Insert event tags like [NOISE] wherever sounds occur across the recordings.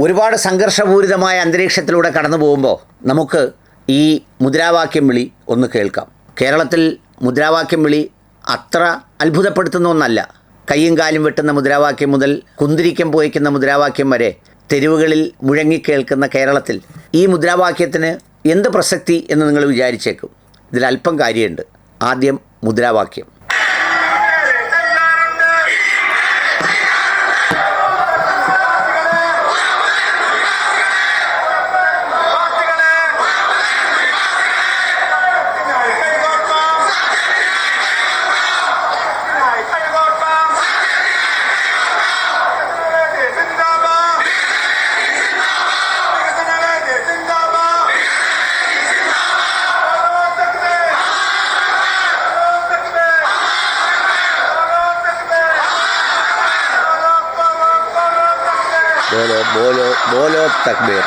ഒരുപാട് സംഘർഷപൂരിതമായ അന്തരീക്ഷത്തിലൂടെ കടന്നു പോകുമ്പോൾ നമുക്ക് ഈ മുദ്രാവാക്യം വിളി ഒന്ന് കേൾക്കാം. കേരളത്തിൽ മുദ്രാവാക്യം വിളി അത്ര അത്ഭുതപ്പെടുത്തുന്ന ഒന്നല്ല. കയ്യും കാലും വെട്ടുന്ന മുദ്രാവാക്യം മുതൽ കുന്തിരിക്കം പോയിക്കുന്ന മുദ്രാവാക്യം വരെ തെരുവുകളിൽ മുഴങ്ങിക്കേൾക്കുന്ന കേരളത്തിൽ ഈ മുദ്രാവാക്യത്തിന് എന്ത് പ്രസക്തി എന്ന് നിങ്ങൾ വിചാരിച്ചേക്കും? ഇതിൽ അല്പം കാര്യമുണ്ട്. ആദ്യം മുദ്രാവാക്യം. ബോലോ ബോലോ ബോലോ തക്ബീർ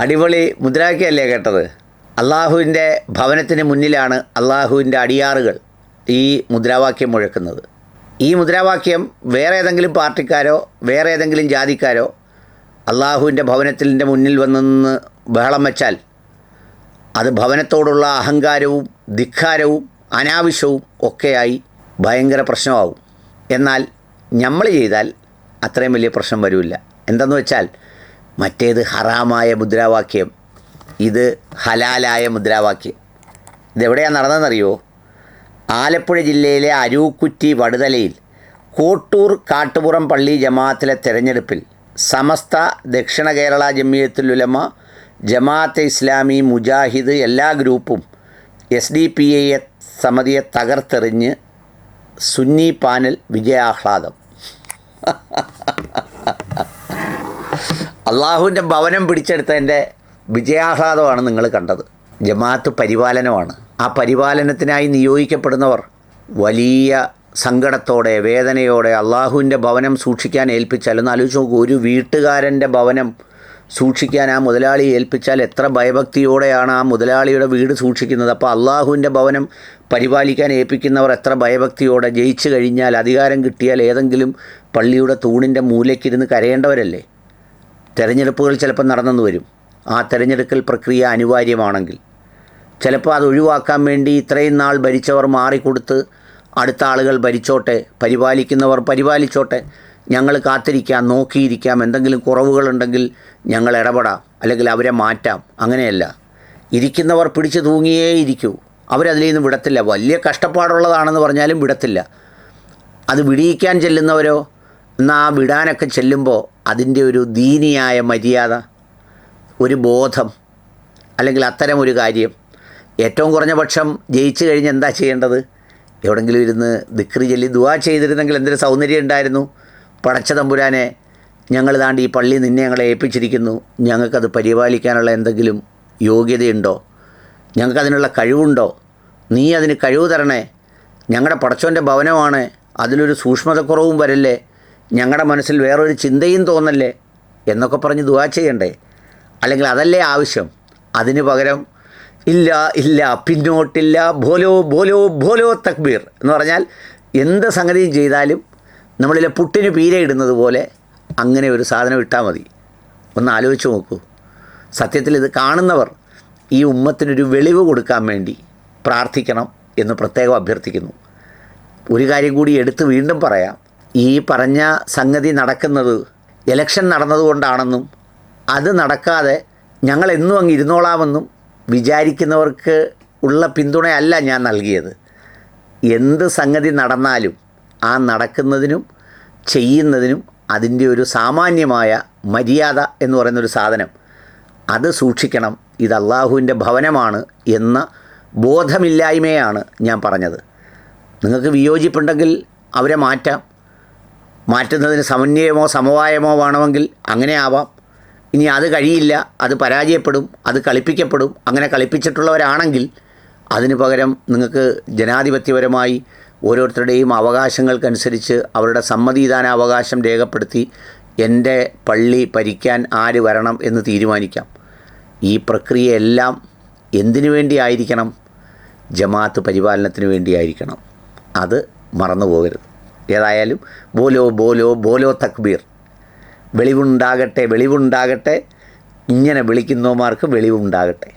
അടിപൊളി മുദ്രാവാക്യമല്ലേ കേട്ടത്? അള്ളാഹുവിന്റെ ഭവനത്തിന് മുന്നിലാണ് അള്ളാഹുവിന്റെ അടിയാറുകൾ ഈ മുദ്രാവാക്യം മുഴക്കുന്നത്. ഈ മുദ്രാവാക്യം വേറെ ഏതെങ്കിലും പാർട്ടിക്കാരോ വേറെ ഏതെങ്കിലും ജാതിക്കാരോ അള്ളാഹുവിന്റെ ഭവനത്തിന്റെ മുന്നിൽ വന്നു നിന്ന് ബഹളം വെച്ചാൽ അത് ഭവനത്തോടുള്ള അഹങ്കാരവും ധിക്കാരവും അനാവശ്യവും ഒക്കെയായി ഭയങ്കര പ്രശ്നമാവും. എന്നാൽ നമ്മൾ ചെയ്താൽ അത്രയും വലിയ പ്രശ്നം വരില്ല. എന്തെന്ന് വെച്ചാൽ മറ്റേത് ഹറാമായ മുദ്രാവാക്യം ഇത് ഹലാലായ മുദ്രാവാക്യം. ഇതെവിടെയാണ് നടന്നതെന്നറിയോ? ആലപ്പുഴ ജില്ലയിലെ അരൂക്കുറ്റി വടുതലയിൽ കോട്ടൂർ കാട്ടുപുറം പള്ളി ജമാഅത്തിലെ തെരഞ്ഞെടുപ്പിൽ സമസ്ത ദക്ഷിണ കേരള ജമിയത്തുൽ ഉലമ ജമാഅത്തെ ഇസ്ലാമി മുജാഹിദ് എല്ലാ ഗ്രൂപ്പും എസ് ഡി പി ഐയെ സമിതിയെ തകർത്തെറിഞ്ഞ് സുന്നി പാനൽ വിജയാഹ്ലാദം. [LAUGHS] അള്ളാഹുവിന്റെ ഭവനം പിടിച്ചെടുത്തതിന്റെ വിജയാഹ്ലാദമാണ് നിങ്ങൾ കണ്ടത്. ജമാഅത്ത് പരിപാലനമാണ്. ആ പരിപാലനത്തിനായി നിയോഗിക്കപ്പെടുന്നവർ വലിയ സങ്കടത്തോടെ വേദനയോടെ അള്ളാഹുവിന്റെ ഭവനം സൂക്ഷിക്കാൻ ഏൽപ്പിച്ചാൽ ഒന്ന് ആലോചിച്ച് നോക്കൂ ഒരു വീട്ടുകാരന്റെ ഭവനം സൂക്ഷിക്കാൻ ആ മുതലാളി ഏൽപ്പിച്ചാൽ എത്ര ഭയഭക്തിയോടെയാണ് ആ മുതലാളിയുടെ വീട് സൂക്ഷിക്കുന്നത്. അപ്പോൾ അള്ളാഹുവിന്റെ ഭവനം പരിപാലിക്കാൻ ഏൽപ്പിക്കുന്നവർ എത്ര ഭയഭക്തിയോടെ ജയിച്ചു കഴിഞ്ഞാൽ അധികാരം കിട്ടിയാൽ ഏതെങ്കിലും പള്ളിയുടെ തൂണിന്റെ മൂലയ്ക്കിരുന്ന് കരയേണ്ടവരല്ലേ? തെരഞ്ഞെടുപ്പുകൾ ചിലപ്പോൾ നടന്നെന്ന് വരും. ആ തെരഞ്ഞെടുക്കൽ പ്രക്രിയ അനിവാര്യമാണെങ്കിൽ. ചിലപ്പോൾ അത് ഒഴിവാക്കാൻ വേണ്ടി ഇത്രയും നാൾ ഭരിച്ചവർ മാറിക്കൊടുത്ത് അടുത്ത ആളുകൾ ഭരിച്ചോട്ടെ പരിപാലിക്കുന്നവർ പരിപാലിച്ചോട്ടെ ഞങ്ങൾ കാത്തിരിക്കാം നോക്കിയിരിക്കാം എന്തെങ്കിലും കുറവുകളുണ്ടെങ്കിൽ ഞങ്ങൾ ഇടപെടാം അല്ലെങ്കിൽ അവരെ മാറ്റാം. അങ്ങനെയല്ല. ഇരിക്കുന്നവർ പിടിച്ചു തൂങ്ങിയേ ഇരിക്കൂ അവരതിൽ നിന്ന് വിടത്തില്ല. വലിയ കഷ്ടപ്പാടുള്ളതാണെന്ന് പറഞ്ഞാലും വിടത്തില്ല. അത് വിടിയിക്കാൻ ചെല്ലുന്നവരോ എന്നാൽ വിടാനൊക്കെ ചെല്ലുമ്പോൾ അതിന്റെ ഒരു ദീനിയായ മര്യാദ ഒരു ബോധം അല്ലെങ്കിൽ അത്തരം ഒരു കാര്യം. ഏറ്റവും കുറഞ്ഞ പക്ഷം ജയിച്ചു കഴിഞ്ഞ് എന്താ ചെയ്യേണ്ടത്? എവിടെങ്കിലും ഇരുന്ന് ദിക്രി ചൊല്ലി ദുവാ ചെയ്തിരുന്നെങ്കിൽ എന്തൊരു സൗന്ദര്യം ഉണ്ടായിരുന്നു? പടച്ച തമ്പുരാനെ ഞങ്ങൾ താണ്ട് ഈ പള്ളി നിന്നെ ഞങ്ങളെ ഏൽപ്പിച്ചിരിക്കുന്നു. ഞങ്ങൾക്കത് പരിപാലിക്കാനുള്ള എന്തെങ്കിലും യോഗ്യതയുണ്ടോ? ഞങ്ങൾക്കതിനുള്ള കഴിവുണ്ടോ? നീ അതിന് കഴിവ് തരണേ. ഞങ്ങളുടെ പടച്ചോന്റെ ഭവനമാണ്. അതിലൊരു സൂക്ഷ്മതക്കുറവും വരല്ലേ? ഞങ്ങളുടെ മനസ്സിൽ വേറൊരു ചിന്തയും തോന്നല്ലേ എന്നൊക്കെ പറഞ്ഞ് ദുവാ ചെയ്യണ്ടേ? അല്ലെങ്കിൽ അതല്ലേ ആവശ്യം? അതിന് പകരം ഇല്ല ഇല്ല പിന്നോട്ടില്ല ബോലോ ബോലോ ബോലോ തക്ബീർ എന്ന് പറഞ്ഞാൽ എന്ത് സംഗതിയും ചെയ്താലും നമ്മളിലെ പുട്ടിന് പീരയിടുന്നത് പോലെ അങ്ങനെ ഒരു സാധനം ഇട്ടാൽ മതി. ഒന്ന് ആലോചിച്ച് നോക്കൂ. സത്യത്തിൽ ഇത് കാണുന്നവർ ഈ ഉമ്മത്തിനൊരു വെളിവ് കൊടുക്കാൻ വേണ്ടി പ്രാർത്ഥിക്കണം എന്ന് പ്രത്യേകം അഭ്യർത്ഥിക്കുന്നു. ഒരു കാര്യം കൂടി എടുത്ത് വീണ്ടും പറയാം. ഈ പറഞ്ഞ സംഗതി നടക്കുന്നത് ഇലക്ഷൻ നടന്നതുകൊണ്ടാണെന്നും അത് നടക്കാതെ ഞങ്ങൾ എന്നും അങ്ങ് ഇരുന്നോളാമെന്നും വിചാരിക്കുന്നവർക്ക് ഉള്ള പിന്തുണയല്ല ഞാൻ നൽകിയത്. എന്ത് സംഗതി നടന്നാലും ആ നടക്കുന്നതിനും ചെയ്യുന്നതിനും അതിന്റെ ഒരു സാമാന്യമായ മര്യാദ എന്ന് പറയുന്നൊരു സാധനം അത് സൂക്ഷിക്കണം. ഇത് അള്ളാഹുവിന്റെ ഭവനമാണ് എന്ന ബോധമില്ലായ്മയാണ് ഞാൻ പറഞ്ഞത്. നിങ്ങൾക്ക് വിയോജിപ്പുണ്ടെങ്കിൽ അവരെ മാറ്റാം. മാറ്റുന്നതിന് സമന്വയമോ സമവായമോ വേണമെങ്കിൽ അങ്ങനെ ആവാം. ഇനി അത് കഴിയില്ല അത് പരാജയപ്പെടും അത് കളിപ്പിക്കപ്പെടും. അങ്ങനെ കളിപ്പിച്ചിട്ടുള്ളവരാണെങ്കിൽ അതിന് പകരം നിങ്ങൾക്ക് ജനാധിപത്യപരമായി ഓരോരുത്തരുടെയും അവകാശങ്ങൾക്കനുസരിച്ച് അവരുടെ സമ്മതിദാന അവകാശം രേഖപ്പെടുത്തി എന്റെ പള്ളി ഭരിക്കാൻ ആര് വരണം എന്ന് തീരുമാനിക്കാം. ഈ പ്രക്രിയയെല്ലാം എന്തിനു വേണ്ടിയായിരിക്കണം? ജമാഅത്ത് പരിപാലനത്തിന് വേണ്ടിയായിരിക്കണം. അത് മറന്നു പോകരുത് ഏതായാലും ബോലോ ബോലോ ബോലോ തക്ബീർ. വെളിവുണ്ടാകട്ടെ വെളിവുണ്ടാകട്ടെ. ഇങ്ങനെ വിളിക്കുന്നവന്മാർക്ക് വെളിവുണ്ടാകട്ടെ.